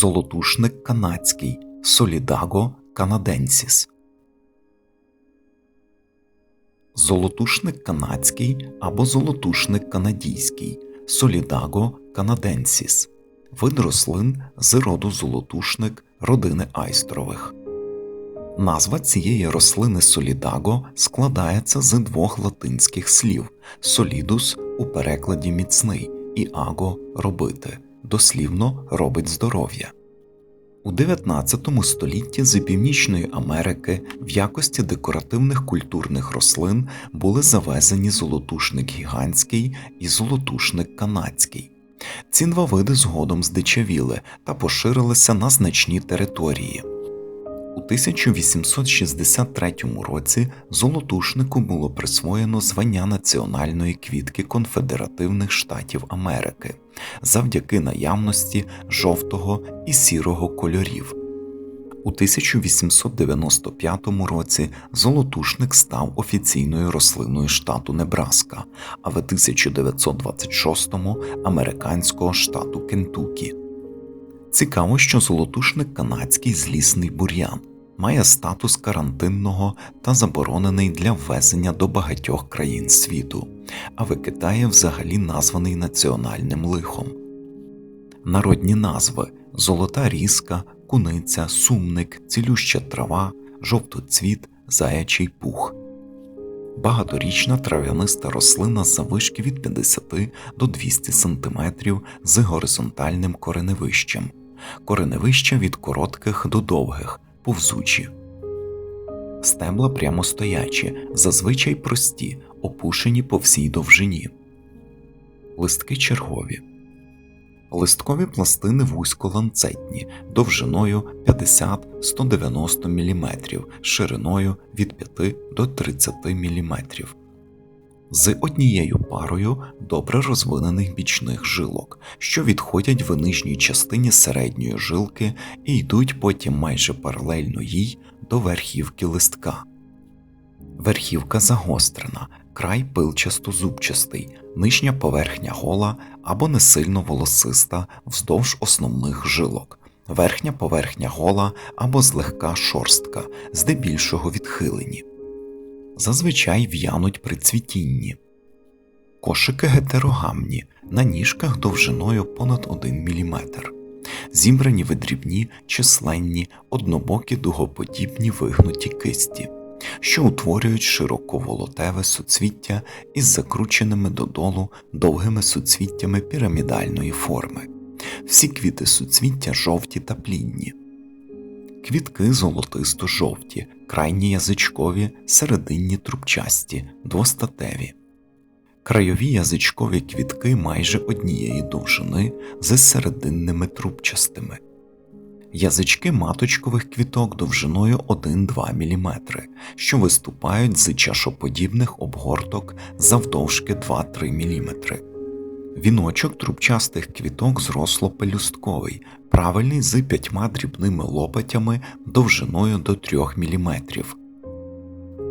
Золотушник канадський Солідаго канаденсіс. Золотушник канадський або золотушник канадійський Солідаго канаденсіс. Вид рослин з роду золотушник родини айстрових. Назва цієї рослини солідаго складається з двох латинських слів солідус у перекладі міцний і аго робити, дослівно робить здоров'я. У 19 столітті з Північної Америки в якості декоративних культурних рослин були завезені золотушник гігантський і золотушник канадський. Ці два види згодом здичавіли та поширилися на значні території. У 1863 році золотушнику було присвоєно звання національної квітки Конфедеративних Штатів Америки завдяки наявності жовтого і сірого кольорів. У 1895 році золотушник став офіційною рослиною штату Небраска, а в 1926 американського штату Кентукі. Цікаво, що золотушник канадський злісний бур'ян має статус карантинного та заборонений для ввезення до багатьох країн світу, а в Китаї взагалі названий національним лихом. Народні назви золота різка, куниця, сумник, цілюща трава, жовтоцвіт, заячий пух. Багаторічна трав'яниста рослина завишки від 50 до 200 см з горизонтальним кореневищем, кореневища від коротких до довгих, повзучі. Стебла прямостоячі, зазвичай прості, опушені по всій довжині, листки чергові. Листкові пластини вузьколанцетні, довжиною 50-190 мм, шириною від 5 до 30 мм, з однією парою добре розвинених бічних жилок, що відходять в нижній частині середньої жилки і йдуть потім майже паралельно їй до верхівки листка. Верхівка загострена, край пилчасто зубчастий, нижня поверхня гола або не сильно волосиста вздовж основних жилок, верхня поверхня гола або злегка шорстка, здебільшого відхилені. Зазвичай в'януть при цвітінні. Кошики гетерогамні на ніжках довжиною понад 1 мм, зібрані в дрібні, численні, однобокі дугоподібні вигнуті кисті що утворюють широковолотеве суцвіття із закрученими додолу довгими суцвіттями пірамідальної форми. Всі квіти суцвіття жовті та плідні. Квітки золотисто жовті, крайні язичкові, серединні трубчасті, двостатеві. Крайові язичкові квітки майже однієї довжини з серединними трубчастими язички маточкових квіток довжиною 1-2 мм, що виступають з чашоподібних обгорток завдовжки 2-3 мм. Віночок трубчастих квіток зросло пелюстковий, правильний з п'ятьма дрібними лопатями довжиною до 3 мм.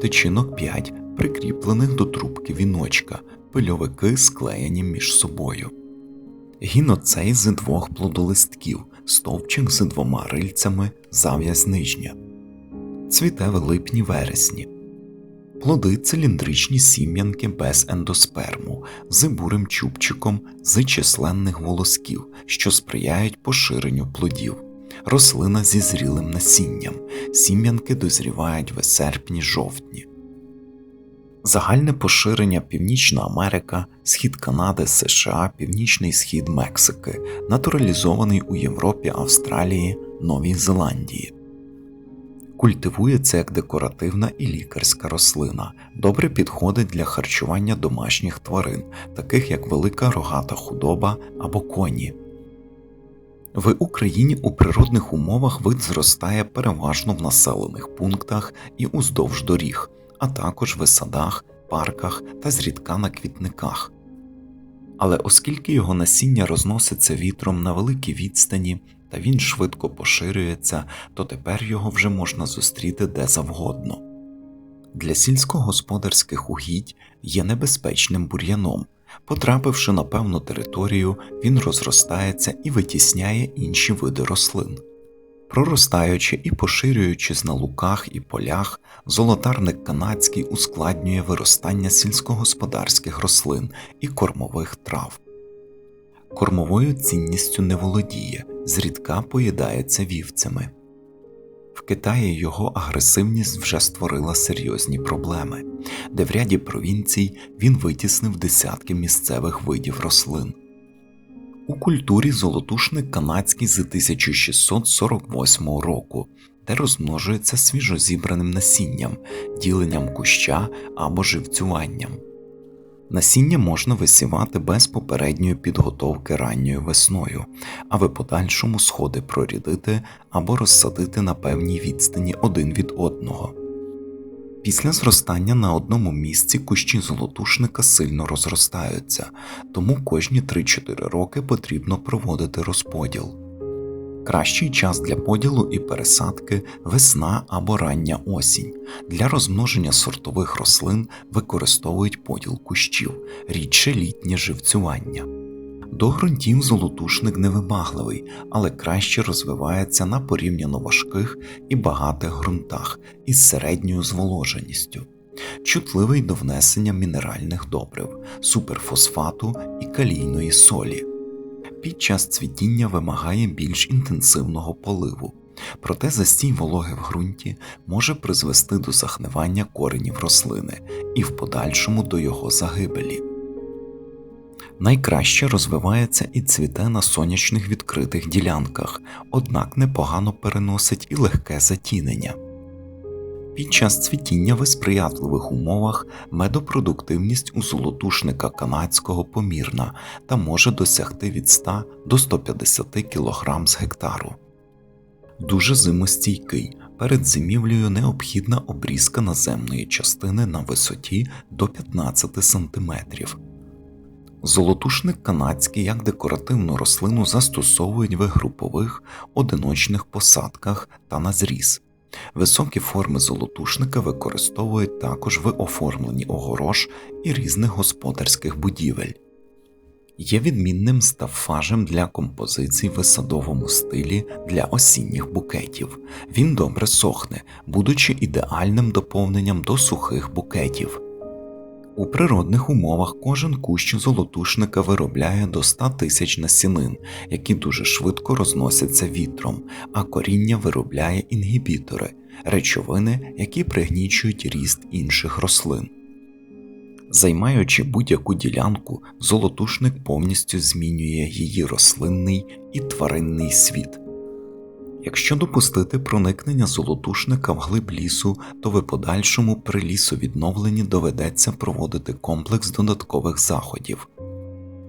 Тичинок 5 прикріплених до трубки віночка, пильовики склеєні між собою. Гіноцей з двох плодолистків, стовпчик з двома рильцями, зав'язь нижня, цвіте в липні вересні, плоди циліндричні сім'янки без ендосперму, з бурим чубчиком з численних волосків, що сприяють поширенню плодів, рослина зі зрілим насінням, сім'янки дозрівають в серпні жовтні. Загальне поширення Північна Америка, Схід Канади, США, Північний Схід Мексики, натуралізований у Європі, Австралії, Новій Зеландії. Культивується як декоративна і лікарська рослина, добре підходить для харчування домашніх тварин, таких як велика рогата худоба або коні. В Україні у природних умовах вид зростає переважно в населених пунктах і уздовж доріг а також в садах, парках та зрідка на квітниках. Але оскільки його насіння розноситься вітром на великій відстані та він швидко поширюється, то тепер його вже можна зустріти де завгодно. Для сільськогосподарських угідь є небезпечним бур'яном, Потрапивши на певну територію, він розростається і витісняє інші види рослин. Проростаючи і поширюючись на луках і полях, золотарник канадський ускладнює виростання сільськогосподарських рослин і кормових трав. Кормовою цінністю не володіє, зрідка поїдається вівцями. В Китаї його агресивність вже створила серйозні проблеми, де в ряді провінцій він витіснив десятки місцевих видів рослин. У культурі золотушник канадський з 1648 року, де розмножується свіжозібраним насінням, діленням куща або живцюванням. Насіння можна висівати без попередньої підготовки ранньою весною, аби подальшому сходи прорідити або розсадити на певній відстані один від одного. Після зростання на одному місці кущі золотушника сильно розростаються, тому кожні 3-4 роки потрібно проводити розподіл. Кращий час для поділу і пересадки весна або рання осінь. Для розмноження сортових рослин використовують поділ кущів, рідше літнє живцювання. До ґрунтів золотушник невибагливий, але краще розвивається на порівняно важких і багатих ґрунтах із середньою зволоженістю, чутливий до внесення мінеральних добрив, суперфосфату і калійної солі. Під час цвітіння вимагає більш інтенсивного поливу, проте застій вологи в ґрунті може призвести до загнивання коренів рослини і в подальшому до його загибелі. Найкраще розвивається і цвіте на сонячних відкритих ділянках, однак непогано переносить і легке затінення. Під час цвітіння в сприятливих умовах медопродуктивність у золотушника канадського помірна та може досягти від 100 до 150 кг з гектару. Дуже зимостійкий. Перед зимівлею необхідна обрізка наземної частини на висоті до 15 см. Золотушник канадський як декоративну рослину застосовують в групових одиночних посадках та на зріз. Високі форми золотушника використовують також в оформленні огорож і різних господарських будівель. Є відмінним стафажем для композицій в садовому стилі для осінніх букетів. Він добре сохне, будучи ідеальним доповненням до сухих букетів. У природних умовах кожен кущ золотушника виробляє до 100 тисяч насінин, які дуже швидко розносяться вітром, а коріння виробляє інгібітори речовини, які пригнічують ріст інших рослин. Займаючи будь-яку ділянку, золотушник повністю змінює її рослинний і тваринний світ. Якщо допустити проникнення золотушника в глиб лісу, то в подальшому при лісовідновленні доведеться проводити комплекс додаткових заходів.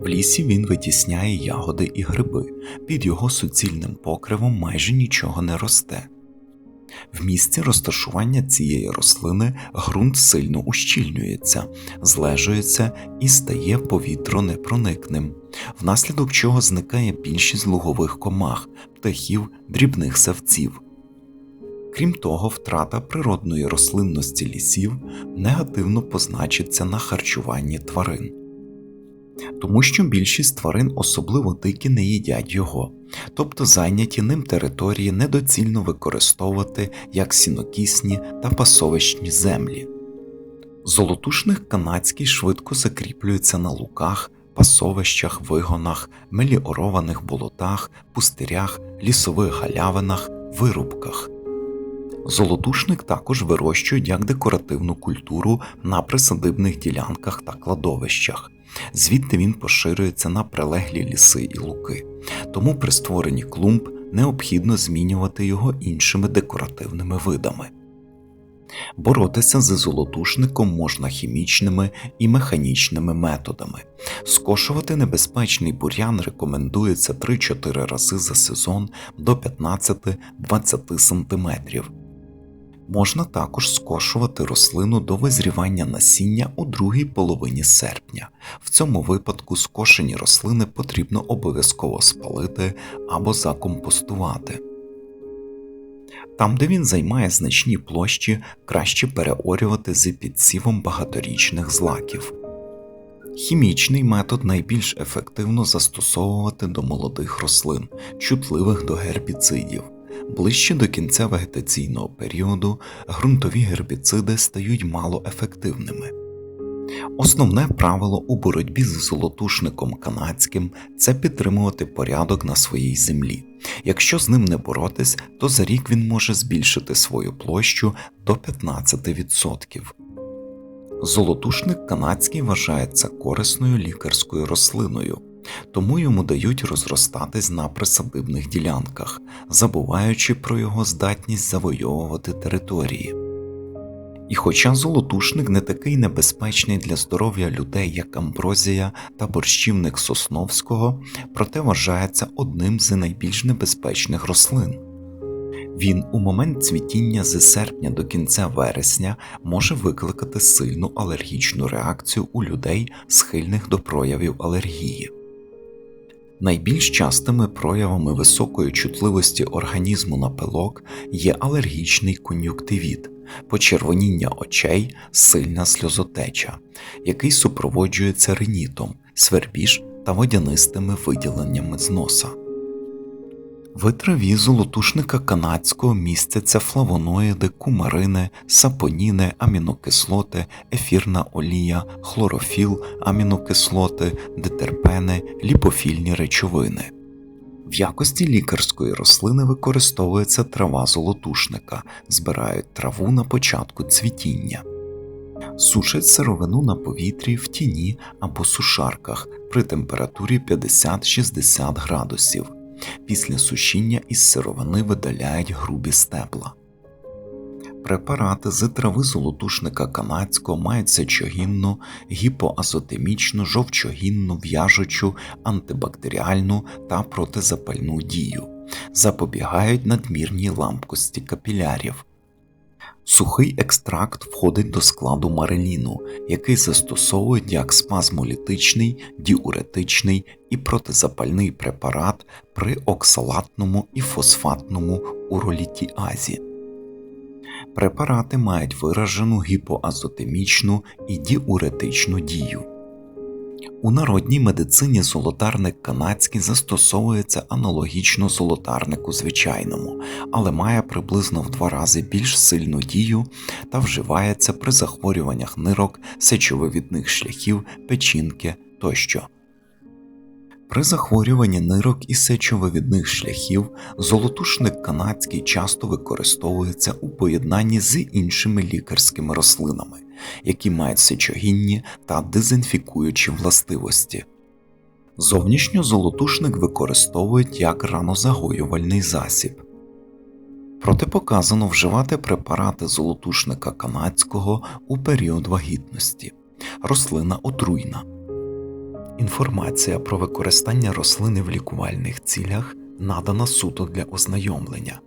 В лісі він витісняє ягоди і гриби, під його суцільним покривом майже нічого не росте. В місці розташування цієї рослини ґрунт сильно ущільнюється, злежується і стає повітронепроникним, внаслідок чого зникає більшість лугових комах, птахів, дрібних савців. Крім того, втрата природної рослинності лісів негативно позначиться на харчуванні тварин тому що більшість тварин, особливо дикі, не їдять його, тобто зайняті ним території недоцільно використовувати як сінокісні та пасовищні землі. Золотушник канадський швидко закріплюється на луках, пасовищах, вигонах, меліорованих болотах, пустирях, лісових галявинах, вирубках. Золотушник також вирощують як декоративну культуру на присадибних ділянках та кладовищах, звідти він поширюється на прилеглі ліси і луки, тому при створенні клумб необхідно змінювати його іншими декоративними видами. Боротися з золотушником можна хімічними і механічними методами. Скошувати небезпечний бур'ян рекомендується 3-4 рази за сезон до 15-20 см. Можна також скошувати рослину до визрівання насіння у другій половині серпня. В цьому випадку скошені рослини потрібно обов'язково спалити або закомпостувати. Там, де він займає значні площі, краще переорювати з підсівом багаторічних злаків. Хімічний метод найбільш ефективно застосовувати до молодих рослин, чутливих до гербіцидів. Ближче до кінця вегетаційного періоду ґрунтові гербіциди стають малоефективними. Основне правило у боротьбі з золотушником канадським це підтримувати порядок на своїй землі. Якщо з ним не боротись, то за рік він може збільшити свою площу до 15%. Золотушник канадський вважається корисною лікарською рослиною, тому йому дають розростатись на присадибних ділянках, забуваючи про його здатність завойовувати території. І хоча золотушник не такий небезпечний для здоров'я людей, як амброзія та борщівник Сосновського, проте вважається одним з найбільш небезпечних рослин. Він у момент цвітіння з серпня до кінця вересня може викликати сильну алергічну реакцію у людей, схильних до проявів алергії. Найбільш частими проявами високої чутливості організму на пилок є алергічний кон'юктивіт, почервоніння очей, сильна сльозотеча, який супроводжується ринітом, свербіж та водянистими виділеннями з носа. В траві золотушника канадського містяться флавоноїди, кумарини, сапоніни, амінокислоти, ефірна олія, хлорофіл, амінокислоти, детерпени, ліпофільні речовини. В якості лікарської рослини використовується трава золотушника, збирають траву на початку цвітіння. Сушать сировину на повітрі в тіні або сушарках при температурі 50-60 градусів. Після сушіння із сировини видаляють грубі стебла. Препарати з трави золотушника канадського мають сечогінну, гіпоазотемічну, жовчогінну, в'яжучу, антибактеріальну та протизапальну дію, запобігають надмірній ламкості капілярів. Сухий екстракт входить до складу мареліну, який застосовують як спазмолітичний, діуретичний і протизапальний препарат при оксалатному і фосфатному уролітіазі. Препарати мають виражену гіпоазотемічну і діуретичну дію. У народній медицині золотарник канадський застосовується аналогічно золотарнику звичайному, але має приблизно в два рази більш сильну дію та вживається при захворюваннях нирок, сечовивідних шляхів, печінки тощо. При захворюванні нирок і сечовивідних шляхів золотушник канадський часто використовується у поєднанні з іншими лікарськими рослинами, які мають сечогінні та дезінфікуючі властивості. Зовнішньо золотушник використовують як ранозагоювальний засіб. Протипоказано вживати препарати золотушника канадського у період вагітності. Рослина отруйна. Інформація про використання рослини в лікувальних цілях надана суто для ознайомлення.